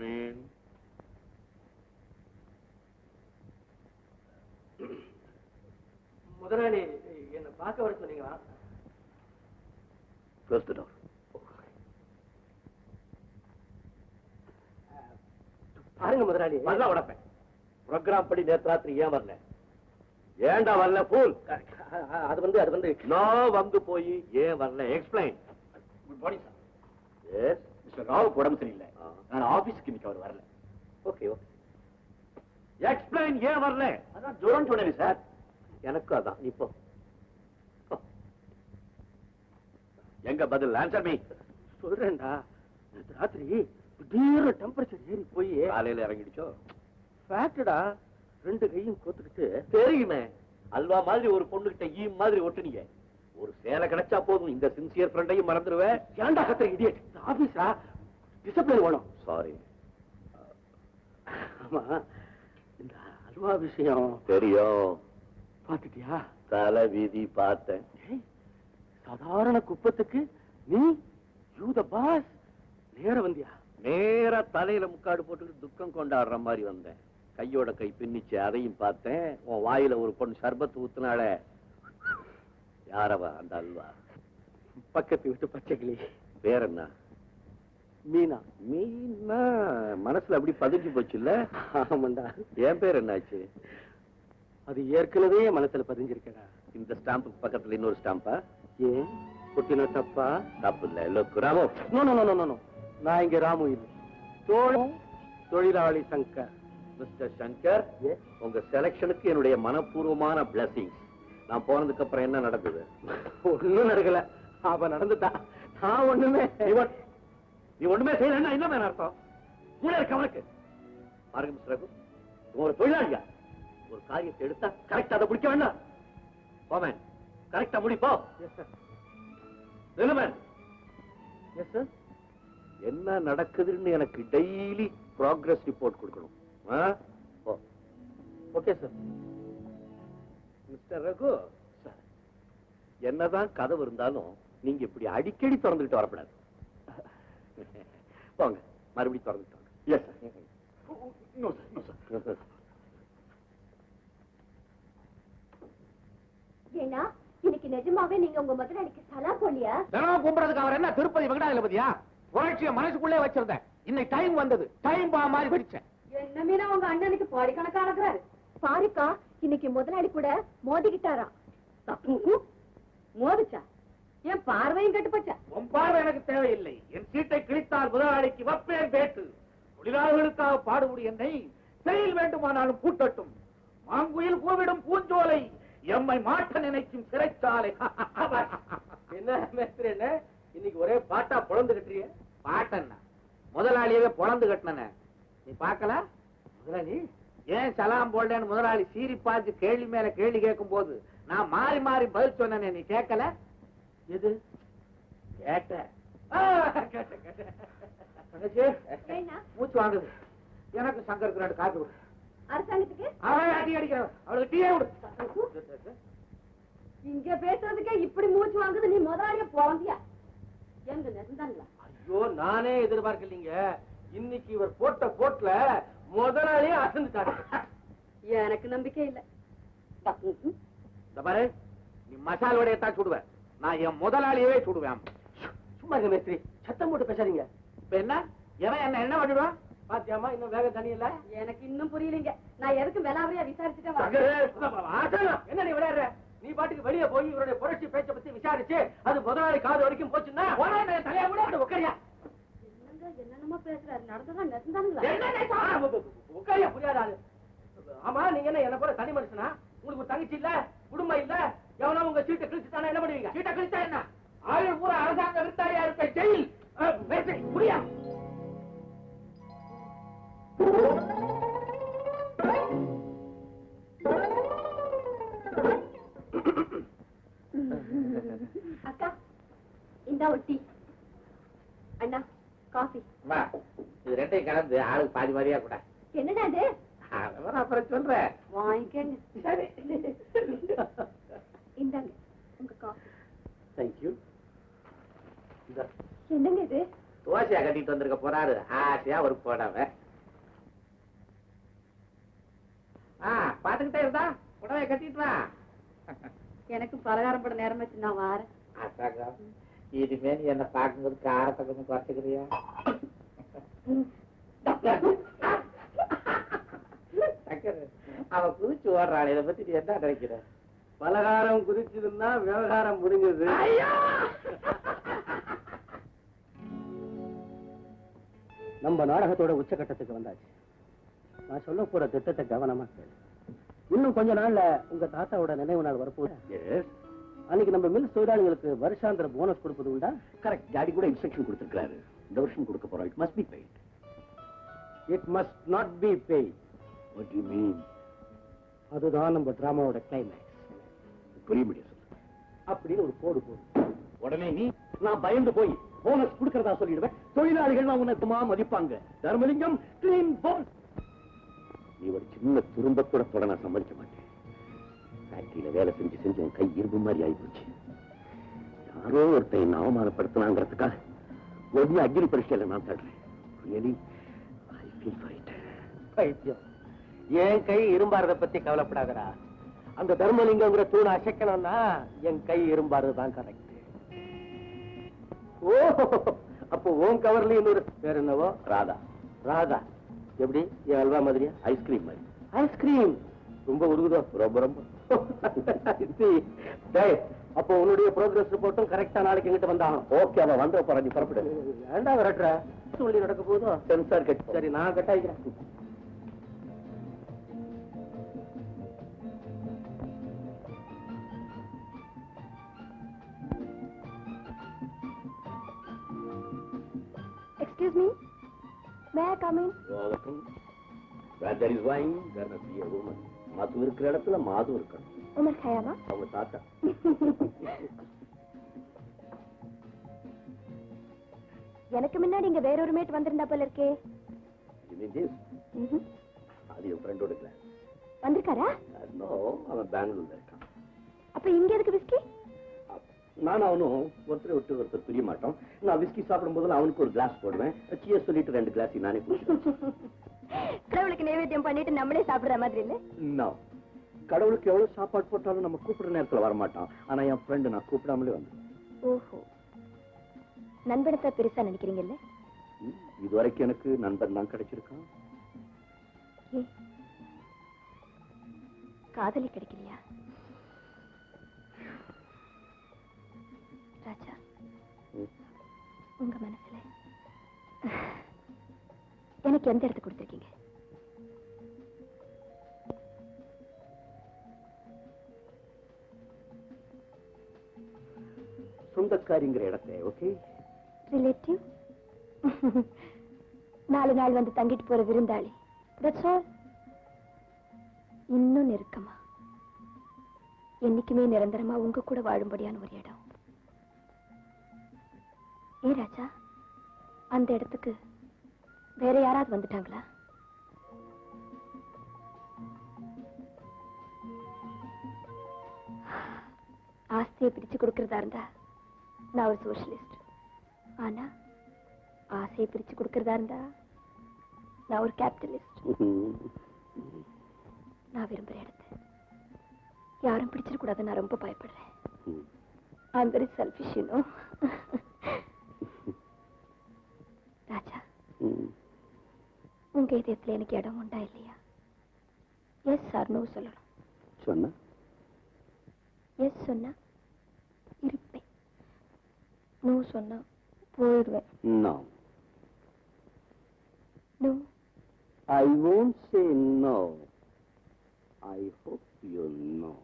In. முதலாளி என்ன பார்க்க வர சொன்னீங்களா. பாருங்க முதலாளி. நல்லா உடப்பேன் ப்ரோக்ராம் படி ராத்திரி ஏன் வரல? ஏன்டா வரல ஃபூல் அது வந்து அது வந்து. நான் வந்து போய் ஏன் வரல? Explain good morning sir yes mister ராவுக்கு உடம்பு சரியில்லை. நான் ஆபீஸ்க்கு இன்னைக்கு அவர் வரல. ஓகே ஓகே எக்ஸ்பிளைன் ஏன் வரல? அதான் ஜுரம் சொன்னேன் சார். எனக்கும் அதான். இப்போ எங்க பதில்? ஆன்சர் மீ சொல்றேன்டா. ராத்திரி திடீர்னு டெம்பரேச்சர் ஏறி போய் காலையில இறங்கிடுச்சோ? ஃபேக்டடா ரெண்டு கையும் கோத்துக்கிட்டு தெரியுமே. அல்வா மாதிரி ஒரு பொண்ணுகிட்ட ஈ மாதிரி ஒட்டுனீங்க. ஒரு சேலை கிடைச்சா போதும். இந்த சின்சியர் ஃப்ரெண்டையும் மறந்துடுவேன் ஏன்டா கத்துற இடியட் ஆபீஸா டிசிப்ளின் வேணும். சாரி ஆமா. இந்த அல்வா விஷயம். தெரியும். பாத்துட்டியா தலை வீதி பார்த்தேன். சாதாரண குப்பத்துக்கு நீ யூ த பாஸ் நேர வந்தியா? நேரா தலையில முக்காடு போட்டுட்டு துக்கம் கொண்டாடுற மாதிரி வந்தேன். கையோட கை பின்னிச்சு அதையும் பார்த்தேன். உன் வாயில ஒரு பொண்ணு சர்பத்து ஊத்துனால யாரவா அந்த அல்வா? பக்கத்து வீட்டு பச்சைக்கிளி. பேர் என்ன மீனா. மீனா? மனசுல அப்படி பதிஞ்சு போச்சு இல்ல ஆமாண்டா. என் பேர் என்னாச்சு? அது ஏற்கனவே மனசுல பதிஞ்சிருக்கடா. இந்த ஸ்டாம்புக்கு பக்கத்துல இன்னொரு ஸ்டாம்பா ஏன்? குட்டின தப்பா? தப்பு இல்ல லுக் ராமோ no no no no no. நான் இங்க ராமு இல்லை. தோழம் தொழிலாளி சங்கர். மிஸ்டர் சங்கர் உங்க செலக்ஷனுக்கு என்னுடைய மனப்பூர்வமான பிளஸிங்ஸ் நான் போனதுக்கு அப்புறம் என்ன நடந்தது ஒண்ணும் நடக்கல. அவ நடந்துட்டா. நான் ஒண்ணுமே நீ ஒண்ணுமே செய்யலன்னா என்ன அர்த்தம்? கூட இருக்க அவனுக்கு. பாருங்க ரகு. இவன் ஒரு தொழிலாளியா? ஒரு காரியத்தை எடுத்தா கரெக்டா அதை முடிக்க வேண்டாம். போமேன் கரெக்டா முடிப்போ எஸ் சார் நிலுமன் எஸ் சார் என்ன நடக்குதுன்னு எனக்கு டெய்லி ப்ராக்ரஸ் ரிப்போர்ட் கொடுக்கணும். Okay sir mister Raghu. என்னதான் கதவு இருந்தாலும் நீங்க இப்படி அடிக்கடி திறந்துகிட்டு வரக்கூடாது. போங்க மறுபடியும் திறந்துட்டு வாங்க. Yes sir no sir no sir ஏன்னா இன்னைக்கு நிஜமாவே நீங்க உங்க முதலாளிக்கு சலா போலியா தினம் கும்பிடுறதுக்கு அவர் என்ன திருப்பதி வெங்கடாஜலபதியா புரட்சிய மனசுக்குள்ளே வச்சிருந்தேன். இன்னைக்கு டைம் வந்தது. டைம் பா மாதிரி பிடிச்சேன் என்ன மீனா உங்க அண்ணனுக்கு கோடிக்கணக்கான இருக்கிறாரு? பாருக்கா இன்னைக்கு முதலாளி கூட மோதிக்கிட்டாரா மோதிச்சா? என் பார்வையும் கெட்டு போச்சா? உன் பார்வை எனக்கு தேவையில்லை. என் சீட்டை கிழித்தால் முதலாளிக்கு வப்பேன் பேட்டு. தொழிலாளர்களுக்காக பாடுபடி என்னை. செயல் வேண்டுமானாலும் கூட்டட்டும் மாங்குயில் கூவிடும் பூஞ்சோலை. எம்மை மாட்ட நினைக்கும் சிறைச்சாலை. என்ன மேஸ்திரி என்ன? இன்னைக்கு ஒரே பாட்டா பொழந்து கட்டுறீங்க பாட்டண்ணா முதலாளியவே பொழந்து கட்டினன. நீ பார்க்கல? முதலாளி ஏன் சலாம் போடலன்னு முதலாளி சீரி பார்த்து கேள்வி மேல கேள்வி கேட்கும் போது நான் மாறி மாறி பதில் சொன்னேனே நீ கேட்கல? எது? கேட்ட. மூச்சு வாங்குது. எனக்கு சங்கருக்கு ரெண்டு காப்பி கொடு. அரசாங்கத்துக்கு? அவன் அடி அடிக்கிறவன் அவளுக்கு டீயே விடு இங்க பேசுறதுக்கே இப்படி மூச்சு வாங்குது நீ முதலாளிய போந்தியா? எங்க நெருந்தாங்களா ஐயோ நானே எதிர்பார்க்கலீங்க. இன்னைக்கு இவர் போட்ட போட்ல முதலாளியே அசந்துட்டாரு. எனக்கு நம்பிக்கை இல்ல. இந்த பாரு நீ மசால் வடையை தான் சுடுவேன் நான் என் முதலாளியவே சுடுவேன். சும்மா இருங்க மேஸ்திரி. சத்தம் போட்டு பேசாதீங்க. இப்ப என்ன? எவன் என்ன என்ன பண்ணிடுவான் பாத்தியாமா இன்னும் வேக தண்ணி இல்ல எனக்கு இன்னும் புரியலீங்க. நான் எதுக்கு விலாவரியா விசாரிச்சுட்டேன் என்ன நீ விளையாடுற? நீ பாட்டுக்கு வெளியே போய் இவருடைய புரட்சி பேச்ச பத்தி விசாரிச்சு அது முதலாளி காது வரைக்கும் போச்சுன்னா தலையா விட உட்காரியா பேசுறாரு. நடந்ததா நெருந்தாங்களா உட்காரியா புரியாத ஆளு ஆமா நீங்க என்ன என்ன போல தனி மனுஷனா? உங்களுக்கு ஒரு தங்கச்சி இல்ல குடும்பம் இல்ல எவனா உங்க சீட்டை கிழிச்சுட்டானா என்ன பண்ணுவீங்க? சீட்டை கிழிச்சா என்ன? ஆயுள் பூரா அரசாங்க விருத்தாளியா இருக்க ஜெயில்? அஹ், மேசை, புரியா? அக்கா இந்தா ஒரு டீ. அண்ணா காஃபி. வா இது ரெண்டையும் கலந்து ஆளுக்கு பாதி மாதிரியா கூட. என்னடா இது? அப்புறம் சொல்றேன். வாங்கிக்கங்க. சரி. இந்தாங்க உங்க காஃபி. தேங்க்யூ என்னங்க இது? தோசையா கட்டிட்டு வந்திருக்க போறாரு. ஆசையா ஒரு போடாம ஆ பாத்துக்கிட்டே இருந்தா? புடவை கட்டிட்டு வா. எனக்கு பலகாரம் போட நேரம் வச்சு நான் வாரேன். இனிமே நீ என்ன பார்க்கும்போது காரத்தை கொஞ்சம் குறைச்சிக்கிறியா? சக்கரை, அவ குதிச்சு ஓடுறாள் இதை பத்தி நீ என்ன நினைக்கிற? பலகாரம் குதிச்சதுன்னா விவகாரம் முடிஞ்சது. நம்ம நாடகத்தோட உச்சகட்டத்துக்கு வந்தாச்சு. நான் சொல்ல போற திட்டத்தை கவனமா கேளு. இன்னும் கொஞ்ச நாள்ல உங்க தாத்தாவோட நினைவு நாள் வரப்போகுது. அன்னைக்கு நம்ம மில் தொழிலாளிகளுக்கு வருஷாந்திர போனஸ் கொடுப்பது உண்டா? கரெக்ட் டாடி கூட இன்ஸ்ட்ரக்ஷன் கொடுத்திருக்காரு இந்த வருஷம் கொடுக்க போறோம். It must be paid it must not be paid what you mean அதுதான் நம்ம டிராமாவோட கிளைமேக்ஸ் புரிய அப்படின்னு ஒரு போடு போடு. உடனே நீ நான் பயந்து போய் போனஸ் கொடுக்கறதா சொல்லிடுவேன். தொழிலாளிகள் நான் உன்னை மதிப்பாங்க? தர்மலிங்கம் கிளீன் போன் நீ ஒரு சின்ன துரும்ப கூட தொட நான் சம்மதிக்க மாட்டேன். ஃபேக்டரியில வேலை செஞ்சு செஞ்சு உன் கை இரும்பு மாதிரி ஆயிப்போச்சு. யாரோ ஒருத்தன் என்ன அவமானப்படுத்தினாங்கிறதுக்காக ஒரு அக்னி பரீட்சையில நான் தடுறேன். ரியலி ஐ ஃபீல் ஃபைட் பைத்தியம். என் கை இரும்பாரத பத்தி கவலைப்படாதடா. அந்த தர்மலிங்கங்கிற தூணை அசைக்கணும்னா என் கை இரும்பாரது தான் கரெக்ட் ஓ அப்போ உன் கவர்ல இன்னொரு பேர் என்னவோ? ராதா. ராதா. எப்படி? என் அல்வா மாதிரியா? ஐஸ்கிரீம் மாதிரி. ஐஸ்கிரீம் ரொம்ப உருகுதோ? ரொம்ப ரொம்ப. அப்போ உன்னுடைய ப்ரோக்ரஸ் ரிப்போர்ட்டும் கரெக்டா நாளைக்கு எங்கிட்ட வந்தாகணும் ஓகே அவன் வந்த போற நீ புறப்படு. ஏண்டா விரட்டுற? சொல்லி நடக்க போதும் சென்சார் கட் சரி நான் கட்டாயிக்கிறேன் excuse me may I come in Where there is wine, there must be a woman. மது இருக்கிற இடத்துல மாது இருக்கணும். உமர் அவங்க தாத்தா. எனக்கு முன்னாடி இங்க வேற ஒரு மேட் வந்திருந்தா போல இருக்கே. You mean this? ம்ஹும். அது என் ஃப்ரெண்டோட கிளாஸ் வந்திருக்காரா? நோ அவன் பெங்களூர்ல இருக்கான். அப்ப இங்க எதுக்கு விஸ்கி நான் அவனும் ஒருத்தரை விட்டு ஒருத்தர் பிரிய மாட்டோம். நான் விஸ்கி சாப்பிடும் போதுல அவனுக்கு ஒரு கிளாஸ் போடுவேன். சியர் சொல்லிட்டு ரெண்டு கிளாஸ் நானே குடிச்சிடுவேன். கடவுளுக்கு நைவேத்தியம் பண்ணிட்டு நம்மளே சாப்பிடுற மாதிரி இல்ல. கடவுளுக்கு எவ்வளவு சாப்பாடு போட்டாலும் நம்ம கூப்பிடுற நேரத்துல வரமாட்டான். ஆனா என் ஃப்ரெண்டு நான் கூப்பிடாமலே வந்து ஓஹோ. நண்பனத்தை பெருசா நினைக்கிறீங்கல்ல இது வரைக்கும் எனக்கு நண்பன் தான் கிடைச்சிருக்கான். காதலி கிடைக்கலையா? ராஜா. உங்க மனசுல எனக்கு எந்த இடத்து கொடுத்துருக்கீங்க? சொந்தக்காரிங்கிற இடத்தை ஓகே ரிலேட்டிவ் நாலு நாள் வந்து தங்கிட்டு போற விருந்தாளி தட்ஸ் ஆல் இன்னும் நெருக்கமா என்னைக்குமே நிரந்தரமா உங்க கூட வாழும்படியான ஒரு இடம் ஏ ராஜா அந்த இடத்துக்கு வேற யாராவது வந்துட்டாங்களா ஆஸ்தியை பிரிச்சு கொடுக்கறதா இருந்தா நான் ஒரு சோஷலிஸ்ட் ஆனா ஆசையை பிரிச்சு கொடுக்கறதா இருந்தா நான் ஒரு கேபிட்டலிஸ்ட் நான் விரும்புற இடத்தை யாரும் பிடிச்சிடக்கூடாது நான் ரொம்ப பயப்படுறேன். I'm very selfish you know Raja உங்க இதயத்துல எனக்கு இடம் உண்டா இல்லையா? எஸ் சார் நோ சொல்லணும். சொன்ன? எஸ் சொன்னா? நோ சொன்னா போயிடுவேன் no no I won't say no. I hope you know.